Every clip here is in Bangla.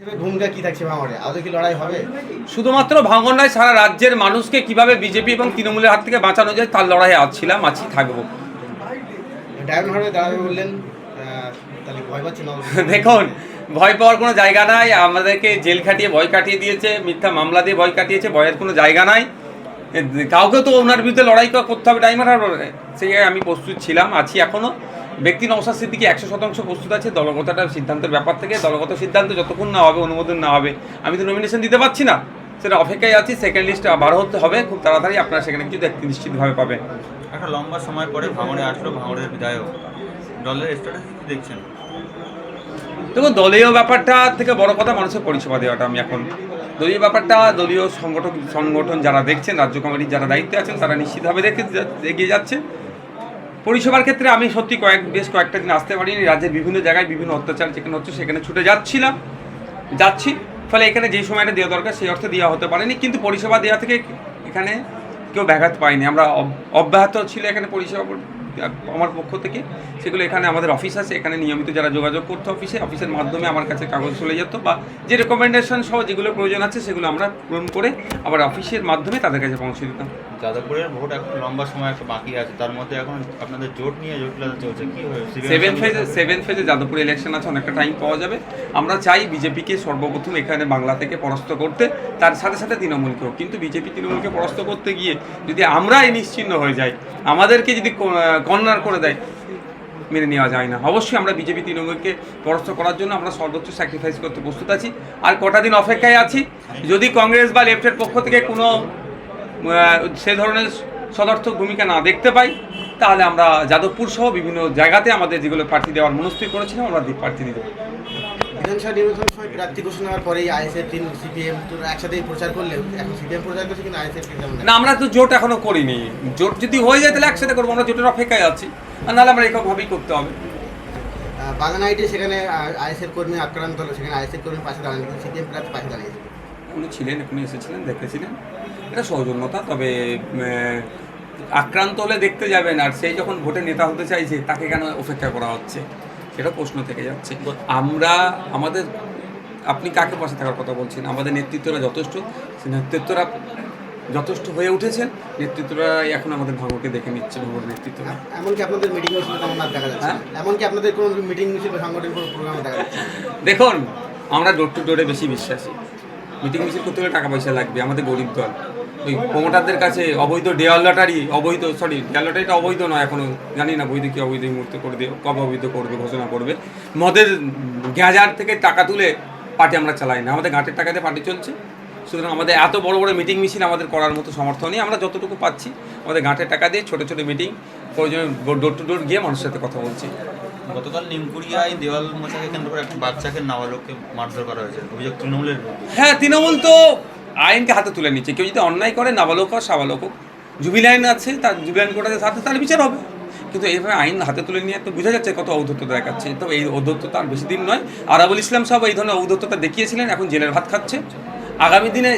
ভূমিকা কি থাকছে ভাঙড়ে? আদৌ কি লড়াই হবে? শুধুমাত্র ভাঙন নয় সারা রাজ্যের মানুষকে কীভাবে বিজেপি এবং তৃণমূলের হাত থেকে বাঁচানো যায় তার লড়াইয়ে আছিলাম আছি থাকব। ডায়মন্ড হারবে দাঁড়াবে বললেন তাহলে ভয় পাচ্ছেন দেখুন ভয় পাওয়ার কোনো জায়গা নাই আমাদেরকে জেল খাটিয়ে ভয় কাটিয়ে দিয়েছে মিথ্যা মামলা দিয়ে ভয় কাটিয়েছে ভয়ের কোনো জায়গা নাই। কাউকে তো ওনার বিরুদ্ধে লড়াই করতে হবে টাইমার সেই আমি প্রস্তুত ছিলাম আছি এখনও ব্যক্তি নৌসাদ সিদ্দিকি একশো শতাংশ প্রস্তুত আছে দলগতটা সিদ্ধান্তের ব্যাপার থেকে দলগত সিদ্ধান্ত যতক্ষণ না হবে অনুমোদন না হবে। আমি তো নমিনেশন দিতে পারছি না। সেটা অপেক্ষায় আছি সেকেন্ড লিস্ট বার হতে হবে খুব তাড়াতাড়ি আপনারা সেখানে কিছু দেখতে নিশ্চিতভাবে পাবেন। একটা লম্বা সময় পরে ভাঙড়ে আসলো ভাঙড়ের বিধায়ক। দলের স্ট্যাটাস কি দেখছেন? দেখুন দলীয় ব্যাপারটা থেকে বড় কথা মানুষের পরিষেবা দেওয়াটা আমি এখন। দলীয় ব্যাপারটা দলীয় সংগঠন সংগঠন যারা দেখছেন রাজ্য কমিটির যারা দায়িত্বে আছেন তারা নিশ্চিতভাবে দেখে এগিয়ে যাচ্ছে। পরিষেবার ক্ষেত্রে আমি সত্যি কয়েক, বেশ কয়েকটা দিন আসতে পারিনি। রাজ্যের বিভিন্ন জায়গায় বিভিন্ন অত্যাচার যেখানে হচ্ছে সেখানে ছুটে যাচ্ছিলাম, যাচ্ছি। ফলে এখানে যে সময়টা দেওয়া দরকার সেই অর্থে দেওয়া হতে পারেনি। কিন্তু পরিষেবা দেওয়া থেকে এখানে কেউ ব্যাঘাত পায়নি। আমরা অব- অব্যাহত ছিল এখানে পরিষেবা আমার পক্ষ থেকে সেগুলো এখানে আমাদের অফিস আছে এখানে নিয়মিত যারা যোগাযোগ করতো অফিসে অফিসের মাধ্যমে আমার কাছে কাগজ চলে যেত বা যে রেকমেন্ডেশন সহ যেগুলো প্রয়োজন আছে সেগুলো আমরা পূরণ করে আবার অফিসের মাধ্যমে তাদের কাছে পৌঁছে দিতাম। যাদবপুরের ভোট এখন লম্বা সময় একটা বাকি আছে তার মধ্যে এখন আপনাদের জোট নিয়ে জটিলতা চলছে কি সেভেন ফেজে সেভেন ফেজে যাদবপুর ইলেকশন আছে অনেকটা টাইম পাওয়া যাবে। আমরা চাই বিজেপিকে সর্বপ্রথম এখানে বাংলা থেকে পরাস্ত করতে তার সাথে সাথে তৃণমূলকেও। কিন্তু বিজেপি তৃণমূলকে পরাস্ত করতে গিয়ে যদি আমরাই নিশ্চিন্ন হয়ে যাই আমাদেরকে যদি কর্নার করে দেয়, মেনে নেওয়া যায় না। অবশ্যই আমরা বিজেপি, তৃণমূলকে পরাস্ত করার জন্য আমরা সর্বোচ্চ স্যাক্রিফাইস করতে প্রস্তুত আছি। আর কটা দিন অপেক্ষায় আছি। যদি কংগ্রেস বা লেফটের পক্ষ থেকে কোনো সে ধরনের সদর্থক ভূমিকা না দেখতে পাই তাহলে আমরা যাদবপুর সহ বিভিন্ন জায়গাতে আমাদের যেগুলো প্রার্থী দেওয়ার মনস্থির করেছিলাম আমরা প্রার্থী দেবো বিধানসভা নির্বাচনের সময় প্রার্থী ঘোষণা হওয়ার পরেই আইএসএফ তিন সিপিএম তো একসাথেই প্রচার করলেও এখন সিপিএম প্রচার করছে কিন্তু আইএসএফ না। আমরা তো জোট এখনও করিনি। জোট যদি হয়ে যায় তাহলে একসাথে করব আমরা জোটের অপেক্ষায় আছি। আর নাহলে আমরা এককভাবেই করতে হবে। বাগানাইটে সেখানে আইএসএফ কর্মী আক্রান্ত হলো সেখানে আইএসএফ কর্মী পাশে দাঁড়ানো সিপিএম প্রার্থী পাশে দাঁড়িয়েছে উনি ছিলেন এখনই এসেছিলেন দেখেছিলেন। এটা সৌজন্যতা তবে আক্রান্ত হলে দেখতে যাবেন আর সেই যখন ভোটে নেতা হতে চাইছে তাকে কেন অপেক্ষা করা হচ্ছে? সেটা প্রশ্ন থেকে যাচ্ছে। আমরা আমাদের আপনি কাকে পাশে থাকার কথা বলছেন? আমাদের নেতৃত্বরা যথেষ্ট সেই নেতৃত্বরা যথেষ্ট হয়ে উঠেছেন নেতৃত্বরা এখন আমাদের ভাঙরকে দেখে নিচ্ছে ভাঙর নেতৃত্বরা। এমনকি আপনাদের মিটিং দেখা যাচ্ছে। না। এমনকি আপনাদের কোনো মিটিং মিছিল সাংগঠনিক কোনো প্রোগ্রাম দেখা যাচ্ছে দেখুন আমরা ডোর টু ডোরে বেশি বিশ্বাসী। মিটিং মিছিল করতে হলে টাকা পয়সা লাগবে, আমাদের গরিব দল। ওই প্রমোটারদের কাছে অবৈধ ডেয়ার লটারি অবৈধ সরি ডেয়ার লটারিটা অবৈধ নয় এখনও, জানি না বৈধ কি অবৈধ মুহূর্তে করে দিয়ে, কবে অবৈধ করবে, ঘোষণা করবে। মদের গ্যাজার থেকে টাকা তুলে পার্টি আমরা চালাই না, আমাদের ঘাটের টাকাতে পার্টি চলছে। সুতরাং আমাদের এত বড় বড় মিটিং মিছিল আমাদের করার মতো সমর্থ নেই, আমরা যতটুকু পাচ্ছি, আমাদের ঘাটের টাকা দিয়ে ছোটো ছোটো মিটিং প্রয়োজনে ডোর টু ডোর গিয়ে মানুষের সাথে কথা বলছি। গতকাল নিমকুড়িয়ায় দেওয়াল মোচাকে কেন্দ্র করে একটা বাচ্চাকে নাবালককে মারধর করা হয়েছে। অভিযোগ তৃণমূলের হ্যাঁ তৃণমূল তো আইনকে হাতে তুলে নিচ্ছে। কেউ যদি অন্যায় করে, নাবালক হোক, সাবালক হোক জুবিল আইন আছে, তার জুবিল আইন কোটাতে সাথে তার বিচার হবে। কিন্তু এইভাবে আইন হাতে তুলে নিয়ে তো বোঝা যাচ্ছে কত ঔদ্ধত্যতা দেখাচ্ছে। তো এই ঔদ্ধত্যতা আর বেশি দিন নয়। আরাবুল ইসলাম সাহেব এই ধরনের ঔদ্ধত্যতা দেখিয়েছিলেন, এখন জেলের ভাত খাচ্ছে। আগামী দিনে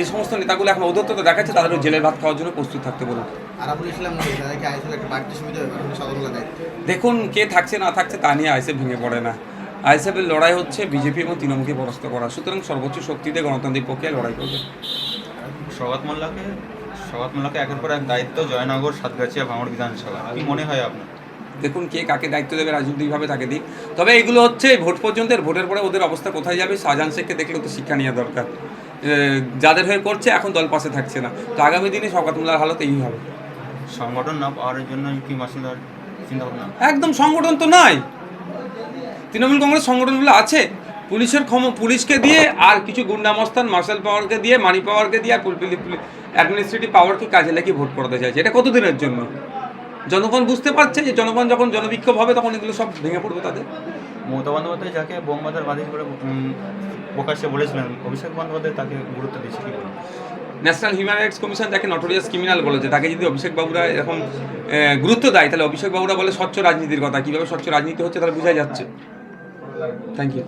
এই সমস্ত নেতাগুলো এখন ঔদ্ধত্যতা দেখাচ্ছে তাদেরও জেলের ভাত খাওয়ার জন্য প্রস্তুত থাকতে বলুন। দেখুন কে থাকছে না থাকছে তা নিয়ে আইসেফ ভেঙে পড়ে না। আইসেফের লড়াই হচ্ছে বিজেপি এবং তৃণমূলকে পরাস্ত করা সুতরাং সর্বোচ্চ শক্তিতে গণতান্ত্রিক প্রক্রিয়ায় লড়াই করবে। সগাত মোল্লাকে সগাত মোল্লাকে একের পর এক দায়িত্ব জয়নগর সাতগাছিয়া ভাঙড় বিধানসভা। কি মনে হয় আপনার? দেখুন কে কাকে দায়িত্ব দেবে রাজনৈতিকভাবে তাকে দিক। তবে এগুলো হচ্ছে ভোট পর্যন্ত ভোটের পরে ওদের অবস্থা কোথায় যাবে? শাহজাহান শেখকে দেখলে তো শিক্ষা নেওয়া দরকার। যাদের হয়ে করছে এখন দল পাশে থাকছে না। তো আগামী দিনে শওকাতুল্লাহর হালত এই হবে। সংগঠন না পাওয়ার জন্য কি মাসুদার চিন্তা ভাবনা একদম সংগঠন তো নাই। তৃণমূল কংগ্রেস সংগঠনগুলো আছে। পুলিশের ক্ষম পুলিশকে দিয়ে আর কিছু গুন্ডামস্তান মার্শাল পাওয়ারকে দিয়ে মানি পাওয়ারকে দিয়ে আর অ্যাডমিনিস্ট্রেটিভ পাওয়ারকে কাজে লাগিয়ে ভোট করাতে চাইছে। এটা কতদিনের জন্য? জনগণ বুঝতে পারছে যে জনগণ যখন জনবিক্ষোভ হবে তখন এগুলো সব ভেঙে পড়বে তাদের। মমতা বন্দ্যোপাধ্যায় যাকে বোমবাজার বাদিস করে প্রকাশ্যে বলেছিলেন অভিষেক বন্দ্যোপাধ্যায় তাকে গুরুত্ব দিয়েছে কি ন্যাশনাল হিউম্যান রাইটস কমিশন যাকে নটোরিয়াস ক্রিমিনাল বলেছে তাকে যদি অভিষেক বাবুরা এরকম গুরুত্ব দেয় তাহলে অভিষেক বাবুরা বলে স্বচ্ছ রাজনীতির কথা। কীভাবে স্বচ্ছ রাজনীতি হচ্ছে তাহলে বোঝা যাচ্ছে। Thank you